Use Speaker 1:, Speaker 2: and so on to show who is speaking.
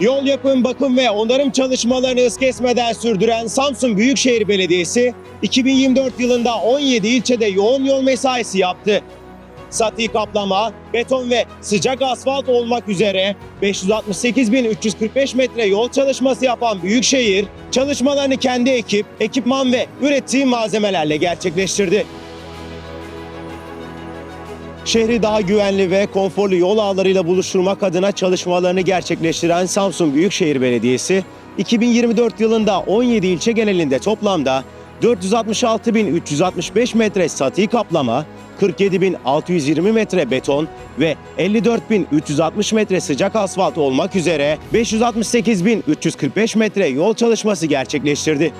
Speaker 1: Yol yapım, bakım ve onarım çalışmalarını hız kesmeden sürdüren Samsun Büyükşehir Belediyesi 2024 yılında 17 ilçede yoğun yol mesaisi yaptı. Sati kaplama, beton ve sıcak asfalt olmak üzere 568.345 metre yol çalışması yapan Büyükşehir, çalışmalarını kendi ekip, ekipman ve ürettiği malzemelerle gerçekleştirdi. Şehri daha güvenli ve konforlu yol ağlarıyla buluşturmak adına çalışmalarını gerçekleştiren Samsun Büyükşehir Belediyesi, 2024 yılında 17 ilçe genelinde toplamda 466.365 metre sati kaplama, 47.620 metre beton ve 54.360 metre sıcak asfalt olmak üzere 568.345 metre yol çalışması gerçekleştirdi.